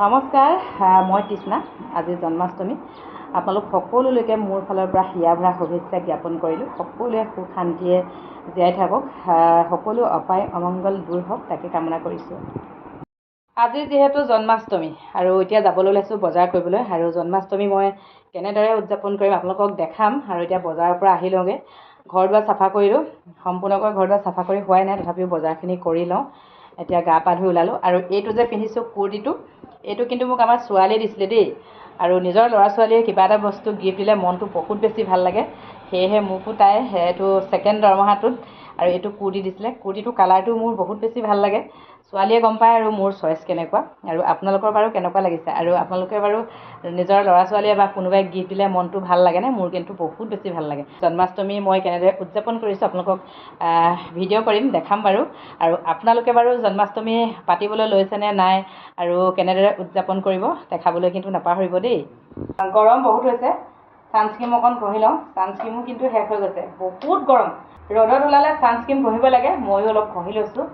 নমস্কাৰ মই তৃষ্ণা আজি জন্মাষ্টমী। আপোনালোক সকলোলৈকে মোৰ ফালৰ পৰা হিয়া ভৰা শুভেচ্ছা জ্ঞাপন কৰিলোঁ। সকলোৱে সুখ শান্তিৰে জীয়াই থাকক সকলো অপায় অমংগল দূৰ হওক তাকে কামনা কৰিছোঁ। আজি যিহেতু জন্মাষ্টমী আৰু এতিয়া যাবলৈ ওলাইছোঁ বজাৰ কৰিবলৈ আৰু জন্মাষ্টমী মই কেনেদৰে উদযাপন কৰিম আপোনালোকক দেখাম আৰু এতিয়া বজাৰৰ পৰা আহি লওঁগৈ। ঘৰ দুৱাৰ চাফা কৰিলোঁ। সম্পূৰ্ণকৈ ঘৰ দুৱাৰ চাফা কৰি হোৱাই নাই তথাপিও বজাৰখিনি কৰি লওঁ। এতিয়া গা পা ধুই ওলালোঁ। আৰু এইটো যে পিন্ধিছোঁ কুৰ্তিটো এইটো কিন্তু মোক আমাৰ ছোৱালীয়ে দিছিলে দেই। আৰু নিজৰ ল'ৰা ছোৱালীয়ে কিবা এটা বস্তু গিফ্ট দিলে মনটো বহুত বেছি ভাল লাগে। সেয়েহে মোকো তাই এইটো ছেকেণ্ড দৰমহাটোত আৰু এইটো কুৰ্তি দিছিলে। কুৰ্তিটো কালাৰটো মোৰ বহুত বেছি ভাল লাগে। ছোৱালীয়ে গম পায় আৰু মোৰ চইচ কেনেকুৱা। আৰু আপোনালোকৰ বাৰু কেনেকুৱা লাগিছে? আৰু আপোনালোকে বাৰু নিজৰ ল'ৰা ছোৱালীয়ে বা কোনোবাই গিফ্ট দিলে মনটো ভাল লাগেনে? মোৰ কিন্তু বহুত বেছি ভাল লাগে। জন্মাষ্টমী মই কেনেদৰে উদযাপন কৰিছোঁ আপোনালোকক ভিডিঅ' কৰিম দেখাম বাৰু। আৰু আপোনালোকে বাৰু জন্মাষ্টমী পাতিবলৈ লৈছেনে নাই? আৰু কেনেদৰে উদযাপন কৰিব? দেখাবলৈ কিন্তু নাপাহৰিব দেই। গৰম বহুত হৈছে। ছানস্ক্ৰীম অকণ ঘঁহি লওঁ। ছানস্ক্ৰীমো কিন্তু শেষ হৈ গৈছে। বহুত গৰম। ৰ'দত ওলালে ছানস্ক্ৰীম ঘঁহিব লাগে। ময়ো অলপ ঘঁহি লৈছোঁ।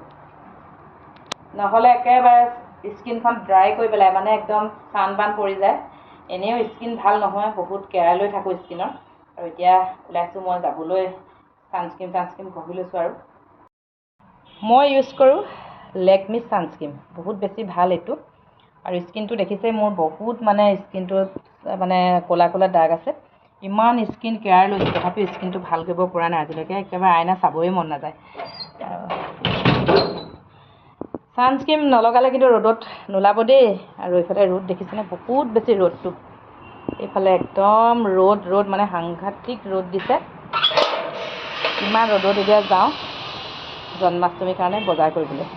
নহ'লে একেবাৰে স্কিনখন ড্ৰাই কৰি পেলাই মানে একদম চানবান পৰি যায়। এনেও স্কিন ভাল নহয় বহুত কেয়াৰ লৈ থাকোঁ স্কিনৰ আৰু এতিয়া ওলাইছোঁ মই যাবলৈ। ছানস্ক্ৰীম টানস্ক্ৰীম ঘঁহি লৈছোঁ আৰু। মই ইউজ কৰোঁ লেকমি ছানস্ক্ৰীম বহুত বেছি ভাল এইটো। আৰু স্কিনটো দেখিছে মোৰ বহুত মানে স্কিনটোত মানে ক'লা ক'লা দাগ আছে। ইমান স্কিন কেয়াৰ লৈছোঁ তথাপিও স্কিনটো ভাল কৰিব পৰা নাই আজিলৈকে একেবাৰে আইনা চাবই মন নাযায়। ছানস্ক্ৰীম নলগালে কিন্তু ৰ'দত নোলাব দেই আৰু এইফালে ৰ'দ দেখিছেনে? বহুত বেছি ৰ'দটো। এইফালে একদম ৰ'দ ৰ'দ মানে সাংঘাতিক ৰ'দ দিছে। ইমান ৰ'দত এতিয়া যাওঁ জন্মাষ্টমীৰ কাৰণে বজাৰ কৰিবলৈ।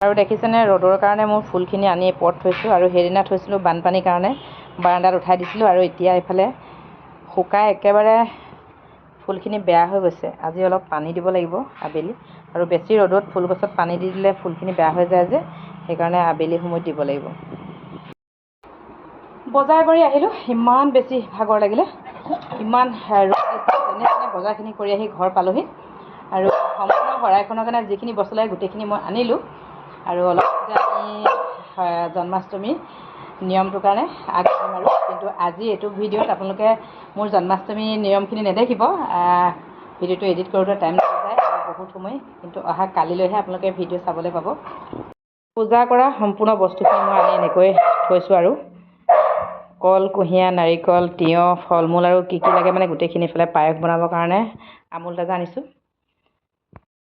আৰু দেখিছেনে? ৰ'দৰ কাৰণে মোৰ ফুলখিনি আনি ওপৰত থৈছোঁ আৰু সেইদিনা থৈছিলোঁ বানপানীৰ কাৰণে। বাৰাণ্ডাত উঠাই দিছিলোঁ আৰু এতিয়া এইফালে শুকাই একেবাৰে ফুলখিনি বেয়া হৈ গৈছে। আজি অলপ পানী দিব লাগিব আবেলি। আৰু বেছি ৰ'দত ফুলগছত পানী দি দিলে ফুলখিনি বেয়া হৈ যায় যে সেইকাৰণে আবেলি সময়ত দিব লাগিব। বজাৰ কৰি আহিলোঁ। ইমান বেছি ভাগৰ লাগিলে। ইমান ৰ'দ দিছে। যেনে তেনে বজাৰখিনি কৰি আহি ঘৰ পালোহি। আৰু সম্পূৰ্ণ শৰাইখনৰ কাৰণে যিখিনি বস্তু লাগে গোটেইখিনি মই আনিলোঁ। আৰু অলপ আমি হয়, জন্মাষ্টমীৰ নিয়মটোৰ কাৰণে আগবাঢ়িম আৰু। কিন্তু আজি এইটো ভিডিঅ'ত আপোনালোকে মোৰ জন্মাষ্টমী নিয়মখিনি নেদেখিব। ভিডিঅ'টো এডিট কৰোঁতে টাইম লাগি যায় বহুত সময়। কিন্তু অহা কালিলৈহে আপোনালোকে ভিডিঅ' চাবলৈ পাব। পূজা কৰা সম্পূৰ্ণ বস্তুখিনি মই আনি এনেকৈ থৈছোঁ আৰু। কল কুঁহিয়াৰ নাৰিকল তিয়ঁহ ফল মূল আৰু কি কি লাগে মানে গোটেইখিনি এইফালে পায়স বনাবৰ কাৰণে আমুল তাজা আনিছোঁ।